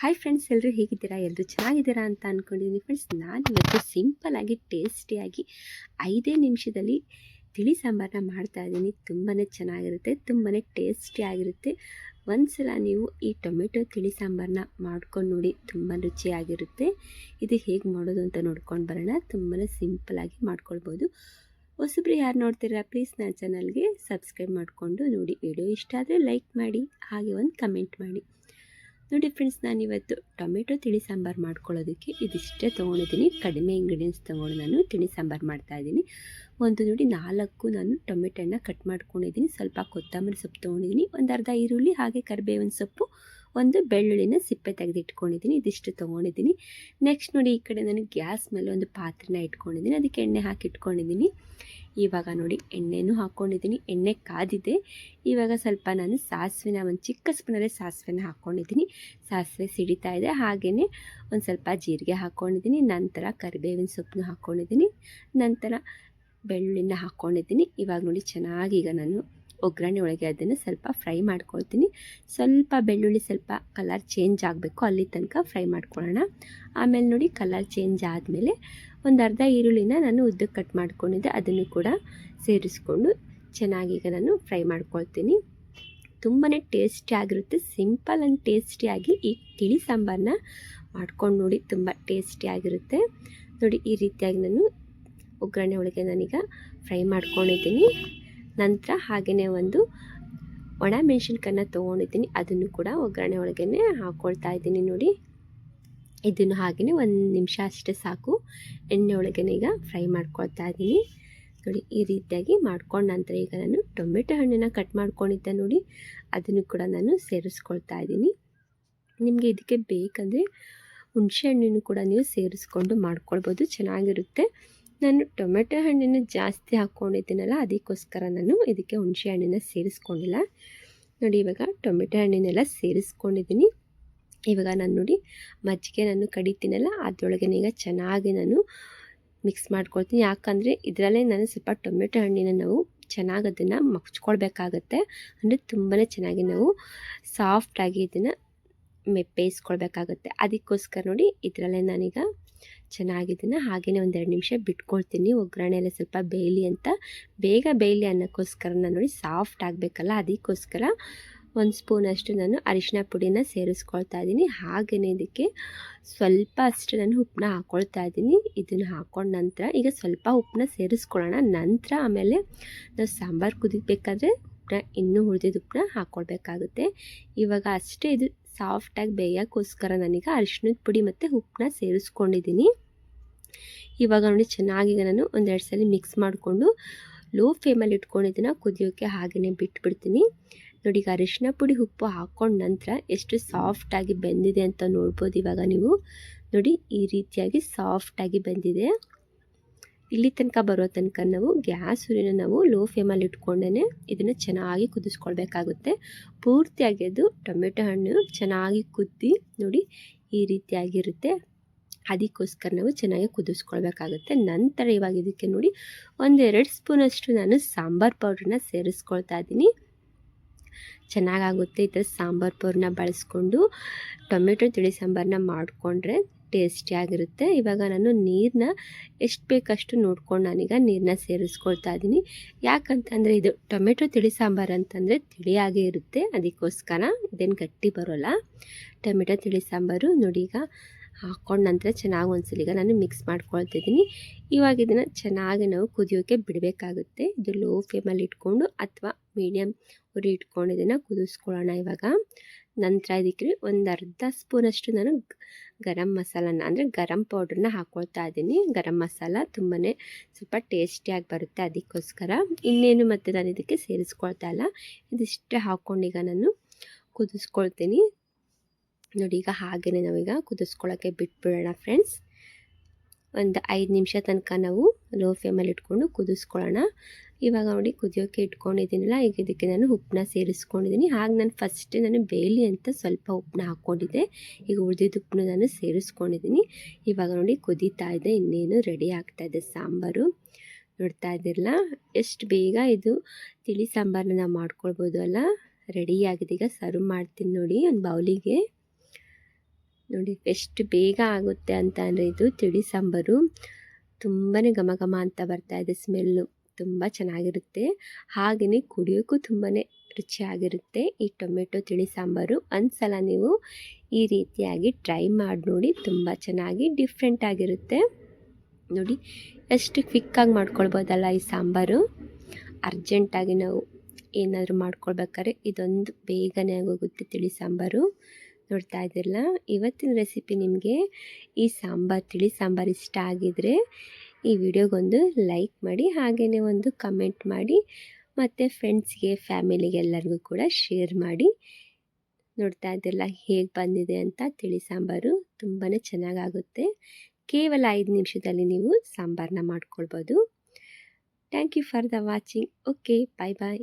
Hi friends ಎಲ್ಲರೂ ಹೇಗಿದ್ದೀರಾ? ಎಲ್ಲರೂ ಚೆನ್ನಾಗಿದ್ದೀರಾ ಅಂತ ಅಂದ್ಕೊಂಡಿದ್ದೀನಿ ಫ್ರೆಂಡ್ಸ್ ನಾನು ಇವತ್ತು ಸಿಂಪಲ್ಲಾಗಿ ಟೇಸ್ಟಿಯಾಗಿ ಐದೇ ನಿಮಿಷದಲ್ಲಿ ತಿಳಿ ಸಾಂಬಾರನ್ನ ಮಾಡ್ತಾ ಇದ್ದೀನಿ. ತುಂಬಾ ಚೆನ್ನಾಗಿರುತ್ತೆ ತುಂಬಾ ಟೇಸ್ಟಿಯಾಗಿರುತ್ತೆ ಒಂದ್ಸಲ ನೀವು ಈ ಟೊಮೆಟೊ ತಿಳಿ ಸಾಂಬಾರನ್ನ ಮಾಡ್ಕೊಂಡು ನೋಡಿ ತುಂಬ ರುಚಿಯಾಗಿರುತ್ತೆ. ಇದು ಹೇಗೆ ಮಾಡೋದು ಅಂತ ನೋಡ್ಕೊಂಡು ಬರೋಣ. ತುಂಬಾ ಸಿಂಪಲಾಗಿ ಮಾಡ್ಕೊಳ್ಬೋದು. ಹೊಸಬ್ರು ಯಾರು ನೋಡ್ತೀರಾ ಪ್ಲೀಸ್ ನನ್ನ ಚಾನಲ್ಗೆ ಸಬ್ಸ್ಕ್ರೈಬ್ ಮಾಡಿಕೊಂಡು ನೋಡಿ. ವಿಡಿಯೋ ಇಷ್ಟ ಆದರೆ ಲೈಕ್ ಮಾಡಿ, ಹಾಗೆ ಒಂದು ಕಮೆಂಟ್ ಮಾಡಿ. ನೋಡಿ ಫ್ರೆಂಡ್ಸ್ ನಾನು ಇವತ್ತು ಟೊಮೆಟೊ, ತಿಳಿ ಸಾಂಬಾರು ಮಾಡ್ಕೊಳ್ಳೋದಕ್ಕೆ ಇದಿಷ್ಟೇ ತೊಗೊಂಡಿದ್ದೀನಿ. ಕಡಿಮೆ ಇಂಗ್ರೀಡಿಯೆಂಟ್ಸ್ ತೊಗೊಂಡು ನಾನು ತಿಳಿ ಸಾಂಬಾರು ಮಾಡ್ತಾಯಿದ್ದೀನಿ ಒಂದು ನೋಡಿ, ನಾಲ್ಕು ನಾನು ಟೊಮೆಟೊನ ಕಟ್ ಮಾಡ್ಕೊಂಡಿದ್ದೀನಿ. ಸ್ವಲ್ಪ ಕೊತ್ತಂಬರಿ ಸೊಪ್ಪು ತೊಗೊಂಡಿದ್ದೀನಿ. ಒಂದು ಅರ್ಧ ಈರುಳ್ಳಿ, ಹಾಗೆ ಕರಿಬೇವಿನ ಸೊಪ್ಪು, ಒಂದು ಬೆಳ್ಳುಳ್ಳಿನ ಸಿಪ್ಪೆ ತೆಗೆದಿಟ್ಕೊಂಡಿದ್ದೀನಿ. ಇದಿಷ್ಟು ತೊಗೊಂಡಿದ್ದೀನಿ. ನೆಕ್ಸ್ಟ್ ನೋಡಿ, ಈ ಕಡೆ ನಾನು ಗ್ಯಾಸ್ ಮೇಲೆ ಒಂದು ಪಾತ್ರೆನ ಇಟ್ಕೊಂಡಿದ್ದೀನಿ. ಅದಕ್ಕೆ ಎಣ್ಣೆ ಹಾಕಿ ಇಟ್ಕೊಂಡಿದ್ದೀನಿ ಇವಾಗ ನೋಡಿ ಎಣ್ಣೆನೂ ಹಾಕ್ಕೊಂಡಿದ್ದೀನಿ. ಎಣ್ಣೆ ಕಾದಿದೆ. ಇವಾಗ ಸ್ವಲ್ಪ ನಾನು ಸಾಸಿವೆನ, ಒಂದು ಚಿಕ್ಕ ಸ್ಪೂನಲ್ಲಿ ಸಾಸಿವೆನ ಹಾಕ್ಕೊಂಡಿದ್ದೀನಿ. ಸಾಸಿವೆ ಸಿಡಿತಾ ಇದೆ. ಹಾಗೆಯೇ ಒಂದು ಸ್ವಲ್ಪ ಜೀರಿಗೆ ಹಾಕ್ಕೊಂಡಿದ್ದೀನಿ. ನಂತರ ಕರಿಬೇವಿನ ಸೊಪ್ಪನ್ನು ಹಾಕ್ಕೊಂಡಿದ್ದೀನಿ. ನಂತರ ಬೆಳ್ಳುಳ್ಳಿನ ಹಾಕ್ಕೊಂಡಿದ್ದೀನಿ. ಇವಾಗ ನೋಡಿ ಚೆನ್ನಾಗಿ ಈಗ ನಾನು ಒಗ್ಗರಣೆ ಒಳಗೆ ಅದನ್ನು ಸ್ವಲ್ಪ ಫ್ರೈ ಮಾಡ್ಕೊಳ್ತೀನಿ. ಸ್ವಲ್ಪ ಬೆಳ್ಳುಳ್ಳಿ, ಸ್ವಲ್ಪ ಕಲರ್ ಚೇಂಜ್ ಆಗಬೇಕು ಅಲ್ಲಿ ತನಕ ಫ್ರೈ ಮಾಡ್ಕೊಳ್ಳೋಣ. ಆಮೇಲೆ ನೋಡಿ ಕಲರ್ ಚೇಂಜ್ ಆದಮೇಲೆ ಒಂದು ಅರ್ಧ ಈರುಳ್ಳಿನ ನಾನು ಉದ್ದಕ್ಕೆ ಕಟ್ ಮಾಡ್ಕೊಂಡಿದ್ದೆ. ಅದನ್ನು ಕೂಡ ಸೇರಿಸ್ಕೊಂಡು ಚೆನ್ನಾಗಿ ಈಗ ನಾನು ಫ್ರೈ ಮಾಡ್ಕೊಳ್ತೀನಿ. ತುಂಬಾ ಟೇಸ್ಟಿಯಾಗಿರುತ್ತೆ ಸಿಂಪಲ್ ಆ್ಯಂಡ್ ಟೇಸ್ಟಿಯಾಗಿ ಈ ತಿಳಿ ಸಾಂಬಾರನ್ನ ಮಾಡ್ಕೊಂಡು ನೋಡಿ ತುಂಬ ಟೇಸ್ಟಿಯಾಗಿರುತ್ತೆ ನೋಡಿ ಈ ರೀತಿಯಾಗಿ ನಾನು ಒಗ್ಗರಣೆ ಒಳಗೆ ನಾನೀಗ ಫ್ರೈ ಮಾಡ್ಕೊಂಡಿದ್ದೀನಿ. ನಂತರ ಹಾಗೆಯೇ ಒಂದು ಒಣ ಮೆಣಸಿನ್ಕಾಯನ್ನ ತೊಗೊಂಡಿದ್ದೀನಿ. ಅದನ್ನು ಕೂಡ ಒಗ್ಗರಣೆ ಒಳಗೇ ಹಾಕ್ಕೊಳ್ತಾ ಇದ್ದೀನಿ ನೋಡಿ. ಇದನ್ನು ಹಾಗೆಯೇ ಒಂದು ನಿಮಿಷ ಅಷ್ಟೇ ಸಾಕು. ಎಣ್ಣೆ ಒಳಗೇ ಈಗ ಫ್ರೈ ಮಾಡ್ಕೊಳ್ತಾ ಇದ್ದೀನಿ. ನೋಡಿ, ಈ ರೀತಿಯಾಗಿ ಮಾಡ್ಕೊಂಡ ನಂತರ ಈಗ ನಾನು ಟೊಮೆಟೊ ಹಣ್ಣನ್ನು ಕಟ್ ಮಾಡ್ಕೊಂಡಿದ್ದೆ ನೋಡಿ. ಅದನ್ನು ಕೂಡ ನಾನು ಸೇರಿಸ್ಕೊಳ್ತಾ ಇದ್ದೀನಿ. ನಿಮಗೆ ಇದಕ್ಕೆ ಬೇಕಂದರೆ ಹುಣಸೆ ಹಣ್ಣನ್ನು ಕೂಡ ನೀವು ಸೇರಿಸ್ಕೊಂಡು ಮಾಡ್ಕೊಳ್ಬೋದು. ಚೆನ್ನಾಗಿರುತ್ತೆ. ನಾನು ಟೊಮೆಟೊ ಹಣ್ಣನ್ನು ಜಾಸ್ತಿ ಹಾಕ್ಕೊಂಡಿದ್ದೀನಲ್ಲ, ಅದಕ್ಕೋಸ್ಕರ ನಾನು ಇದಕ್ಕೆ ಹುಣಸೆ ಹಣ್ಣನ್ನು ಸೇರಿಸ್ಕೊಂಡಿಲ್ಲ. ನೋಡಿ, ಇವಾಗ ಟೊಮೆಟೊ ಹಣ್ಣಿನೆಲ್ಲ ಸೇರಿಸ್ಕೊಂಡಿದ್ದೀನಿ. ಇವಾಗ ನಾನು ನೋಡಿ, ಮಜ್ಜಿಗೆ ನಾನು ಕಡಿತೀನಲ್ಲ, ಅದರೊಳಗೆ ಈಗ ಚೆನ್ನಾಗಿ ನಾನು ಮಿಕ್ಸ್ ಮಾಡ್ಕೊಳ್ತೀನಿ. ಯಾಕಂದರೆ ಇದರಲ್ಲೇ ನಾನು ಸ್ವಲ್ಪ ಟೊಮೆಟೊ ಹಣ್ಣಿನ ನಾವು ಚೆನ್ನಾಗಿ ಅದನ್ನು ಮಗ್ಚ್ಕೊಳ್ಬೇಕಾಗತ್ತೆ. ಅಂದರೆ ತುಂಬಾ ಚೆನ್ನಾಗಿ ನಾವು ಸಾಫ್ಟಾಗಿ ಇದನ್ನು ಮೆ, ಬೇಯಿಸ್ಕೊಳ್ಬೇಕಾಗತ್ತೆ. ಅದಕ್ಕೋಸ್ಕರ ನೋಡಿ, ಇದರಲ್ಲೇ ನಾನೀಗ ಚೆನ್ನಾಗಿ ಹಾಗೆಯೇ ಒಂದು ಒಂದೆರಡು ನಿಮಿಷ ಬಿಟ್ಕೊಳ್ತೀನಿ. ಒಗ್ಗರಣೆ ಎಲ್ಲ ಸ್ವಲ್ಪ ಬೇಯಲಿ ಅಂತ. ಬೇಗ ಬೇಯಲಿ ಅನ್ನೋಕ್ಕೋಸ್ಕರ ನಾನು ನೋಡಿ ಸಾಫ್ಟ್ ಆಗಬೇಕಲ್ಲ, ಅದಕ್ಕೋಸ್ಕರ ಒಂದು ಸ್ಪೂನಷ್ಟು ನಾನು ಅರಿಶಿನ ಪುಡಿನ ಸೇರಿಸ್ಕೊಳ್ತಾ ಇದ್ದೀನಿ ಹಾಗೆಯೇ ಇದಕ್ಕೆ ಸ್ವಲ್ಪ ಅಷ್ಟು ನಾನು ಉಪ್ಪನ್ನ ಹಾಕ್ಕೊಳ್ತಾ ಇದ್ದೀನಿ ಇದನ್ನು ಹಾಕ್ಕೊಂಡ ನಂತರ ಈಗ ಸ್ವಲ್ಪ ಉಪ್ಪನ್ನ ಸೇರಿಸ್ಕೊಳ್ಳೋಣ. ನಂತರ ಆಮೇಲೆ ನಾವು ಸಾಂಬಾರು ಕುದಿಬೇಕಾದ್ರೆ ಉಪ್ಪನ್ನ ಇನ್ನೂ ಉಳಿದಿದ್ದ ಉಪ್ಪನ್ನ ಹಾಕ್ಕೊಳ್ಬೇಕಾಗುತ್ತೆ ಇವಾಗ ಅಷ್ಟೇ ಇದು ಸಾಫ್ಟಾಗಿ ಬೇಯೋಕ್ಕೋಸ್ಕರ ನನಗೆ ಅರಿಶಿನದ ಪುಡಿ ಮತ್ತು ಉಪ್ಪನ್ನ ಸೇರಿಸ್ಕೊಂಡಿದ್ದೀನಿ. ಇವಾಗ ನೋಡಿ ಚೆನ್ನಾಗಿ ನಾನು ಒಂದೆರಡು ಸಲ ಮಿಕ್ಸ್ ಮಾಡಿಕೊಂಡು ಲೋ ಫ್ಲೇಮಲ್ಲಿ ಇಟ್ಕೊಂಡಿದ್ದನ್ನು ಕುದಿಯೋಕ್ಕೆ ಹಾಗೆಯೇ ಬಿಟ್ಬಿಡ್ತೀನಿ. ನೋಡಿ ಈಗ ಅರಿಶಿನ ಪುಡಿ ಉಪ್ಪು ಹಾಕ್ಕೊಂಡ ನಂತರ ಎಷ್ಟು ಸಾಫ್ಟಾಗಿ ಬೆಂದಿದೆ ಅಂತ ನೋಡ್ಬೋದು ಇವಾಗ ನೀವು. ನೋಡಿ ಈ ರೀತಿಯಾಗಿ ಸಾಫ್ಟಾಗಿ ಬೆಂದಿದೆ. ಇಲ್ಲಿ ತನಕ ಬರೋ ತನಕ ನಾವು ಗ್ಯಾಸ್ ಉರಿನ ನಾವು ಲೋ ಫ್ಲೇಮಲ್ಲಿ ಇಟ್ಕೊಂಡೇ ಇದನ್ನು ಚೆನ್ನಾಗಿ ಕುದಿಸ್ಕೊಳ್ಬೇಕಾಗುತ್ತೆ. ಪೂರ್ತಿಯಾಗಿ ಅದು ಟೊಮೆಟೊ ಹಣ್ಣು ಚೆನ್ನಾಗಿ ಕುದ್ದಿ ನೋಡಿ ಈ ರೀತಿಯಾಗಿರುತ್ತೆ ಅದಕ್ಕೋಸ್ಕರ ನಾವು ಚೆನ್ನಾಗಿ ಕುದಿಸ್ಕೊಳ್ಬೇಕಾಗುತ್ತೆ. ನಂತರ ಇವಾಗ ಇದಕ್ಕೆ ನೋಡಿ ಒಂದೆರಡು ಸ್ಪೂನಷ್ಟು ನಾನು ಸಾಂಬಾರು ಪೌಡ್ರನ್ನ ಸೇರಿಸ್ಕೊಳ್ತಾ ಇದ್ದೀನಿ. ಚೆನ್ನಾಗಾಗುತ್ತೆ ಈ ಥರ ಸಾಂಬಾರು ಪೌಡ್ರನ್ನ ಬಳಸ್ಕೊಂಡು. ಟೊಮೆಟೊ ತಿಳಿ ಸಾಂಬಾರನ್ನ ಮಾಡಿಕೊಂಡ್ರೆ ಟೇಸ್ಟಿಯಾಗಿರುತ್ತೆ ಇವಾಗ ನಾನು ನೀರನ್ನ ಎಷ್ಟು ಬೇಕಷ್ಟು ನೋಡ್ಕೊಂಡು ನಾನೀಗ ನೀರನ್ನ ಸೇರಿಸ್ಕೊಳ್ತಾ ಇದ್ದೀನಿ. ಯಾಕಂತಂದರೆ ಇದು ಟೊಮೆಟೊ ತಿಳಿ ಸಾಂಬಾರು ಅಂತಂದರೆ ತಿಳಿಯಾಗೇ ಇರುತ್ತೆ. ಅದಕ್ಕೋಸ್ಕರ ಇದೇನು ಗಟ್ಟಿ ಬರೋಲ್ಲ. ಟೊಮೆಟೊ ತಿಳಿ ಸಾಂಬಾರು ನೋಡಿ ಈಗ ಹಾಕ್ಕೊಂಡ ನಂತರ ಚೆನ್ನಾಗಿ ಒಂದ್ಸಲ ಈಗ ನಾನು ಮಿಕ್ಸ್ ಮಾಡ್ಕೊಳ್ತಿದ್ದೀನಿ ಇವಾಗ ಇದನ್ನು ಚೆನ್ನಾಗಿ ನಾವು ಕುದಿಯೋಕ್ಕೆ ಬಿಡಬೇಕಾಗುತ್ತೆ. ಇದು ಲೋ ಫ್ಲೇಮಲ್ಲಿ ಇಟ್ಕೊಂಡು ಅಥವಾ ಮೀಡಿಯಮ್ ಉರಿ ಇಟ್ಕೊಂಡು ಇದನ್ನು ಕುದಿಸ್ಕೊಳ್ಳೋಣ ಇವಾಗ. ನಂತರ ಇದಕ್ಕೆ ಒಂದು ಅರ್ಧ ಸ್ಪೂನಷ್ಟು ನಾನು ಗರಂ ಮಸಾಲನ, ಅಂದರೆ ಗರಂ ಪೌಡ್ರನ್ನ ಹಾಕ್ಕೊಳ್ತಾ ಇದ್ದೀನಿ. ಗರಂ ಮಸಾಲ ತುಂಬಾ ಸ್ವಲ್ಪ ಟೇಸ್ಟಿಯಾಗಿ ಬರುತ್ತೆ ಅದಕ್ಕೋಸ್ಕರ. ಇನ್ನೇನು ಮತ್ತು ನಾನು ಇದಕ್ಕೆ ಸೇರಿಸ್ಕೊಳ್ತಾ ಇಲ್ಲ. ಇದಿಷ್ಟೇ ಹಾಕ್ಕೊಂಡೀಗ ನಾನು ಕುದಿಸ್ಕೊಳ್ತೀನಿ. ನೋಡಿ ಈಗ ಹಾಗೆಯೇ ನಾವೀಗ ಕುದಿಸ್ಕೊಳ್ಳೋಕ್ಕೆ ಬಿಟ್ಬಿಡೋಣ ಫ್ರೆಂಡ್ಸ್ ಒಂದು ಐದು ನಿಮಿಷ ತನಕ ನಾವು ಲೋ ಫ್ಲೇಮಲ್ಲಿ ಇಟ್ಕೊಂಡು ಕುದಿಸ್ಕೊಳ್ಳೋಣ. ಇವಾಗ ನೋಡಿ ಕುದಿಯೋಕ್ಕೆ ಇಟ್ಕೊಂಡಿದ್ದೀನಲ್ಲ, ಈಗ ಇದಕ್ಕೆ ನಾನು ಉಪ್ಪನ್ನ ಸೇರಿಸ್ಕೊಂಡಿದ್ದೀನಿ. ಹಾಗೆ ನಾನು ಫಸ್ಟ್ ನಾನು ಬೇಲಿ ಅಂತ ಸ್ವಲ್ಪ ಉಪ್ಪನ್ನ ಹಾಕ್ಕೊಂಡಿದ್ದೆ. ಈಗ ಉಳಿದಿದ್ದ ಉಪ್ಪನ್ನ ನಾನು ಸೇರಿಸ್ಕೊಂಡಿದ್ದೀನಿ. ಇವಾಗ ನೋಡಿ ಕುದೀತಾ ಇದೆ, ಇನ್ನೇನು ರೆಡಿ ಆಗ್ತಾ ಇದೆ ಸಾಂಬಾರು. ನೋಡ್ತಾ ಇದ್ದಿರಲ್ಲ, ಎಷ್ಟು ಬೇಗ ಇದು ತಿಳಿ ಸಾಂಬಾರನ್ನ ನಾವು ಮಾಡ್ಕೊಳ್ಬೋದು ಅಲ್ಲ. ರೆಡಿಯಾಗಿದೆ ಈಗ ಸರ್ವ್ ಮಾಡ್ತೀನಿ ನೋಡಿ ಒಂದು ಬೌಲಿಗೆ ನೋಡಿ, ಎಷ್ಟು ಬೇಗ ಆಗುತ್ತೆ ಅಂತ ಅಂದರೆ ಇದು ತಿಳಿ ಸಾಂಬಾರು. ತುಂಬಾ ಘಮ ಅಂತ ಬರ್ತಾ ಇದೆ ಸ್ಮೆಲ್ಲು. ತುಂಬ ಚೆನ್ನಾಗಿರುತ್ತೆ. ಹಾಗೆಯೇ ಕುಡಿಯೋಕ್ಕೂ ತುಂಬಾ ರುಚಿಯಾಗಿರುತ್ತೆ ಈ ಟೊಮೆಟೊ ತಿಳಿ ಸಾಂಬಾರು. ಒಂದ್ಸಲ ನೀವು ಈ ರೀತಿಯಾಗಿ ಟ್ರೈ ಮಾಡಿ ನೋಡಿ, ತುಂಬ ಚೆನ್ನಾಗಿ ಡಿಫ್ರೆಂಟ್ ಆಗಿರುತ್ತೆ. ನೋಡಿ, ಎಷ್ಟು ಕ್ವಿಕ್ಕಾಗಿ ಮಾಡ್ಕೊಳ್ಬೋದಲ್ಲ ಈ ಸಾಂಬಾರು. ಅರ್ಜೆಂಟಾಗಿ ನಾವು ಏನಾದರೂ ಮಾಡ್ಕೊಳ್ಬೇಕಾದ್ರೆ ಇದೊಂದು ಬೇಗನೆ ಆಗೋಗುತ್ತೆ ತಿಳಿ ಸಾಂಬಾರು. ನೋಡ್ತಾ ಇದ್ದಿರಲ್ಲ ಇವತ್ತಿನ ರೆಸಿಪಿ ನಿಮಗೆ ಈ ಸಾಂಬಾರು, ತಿಳಿ ಸಾಂಬಾರು ಇಷ್ಟ ಆಗಿದರೆ ಈ ವಿಡಿಯೋಗೊಂದು ಲೈಕ್ ಮಾಡಿ ಹಾಗೆಯೇ ಒಂದು ಕಮೆಂಟ್ ಮಾಡಿ, ಮತ್ತು ಫ್ರೆಂಡ್ಸ್ಗೆ ಫ್ಯಾಮಿಲಿಗೆ ಎಲ್ಲರಿಗೂ ಕೂಡ ಶೇರ್ ಮಾಡಿ. ನೋಡ್ತಾ ಇದ್ದಿರಲ್ಲ ಹೇಗೆ ಬಂದಿದೆ ಅಂತ ತಿಳಿ ಸಾಂಬಾರು ತುಂಬಾ ಚೆನ್ನಾಗಾಗುತ್ತೆ. ಕೇವಲ ಐದು ನಿಮಿಷದಲ್ಲಿ ನೀವು ಸಾಂಬಾರನ್ನ ಮಾಡ್ಕೊಳ್ಬೋದು. Thank you for the watching okay bye bye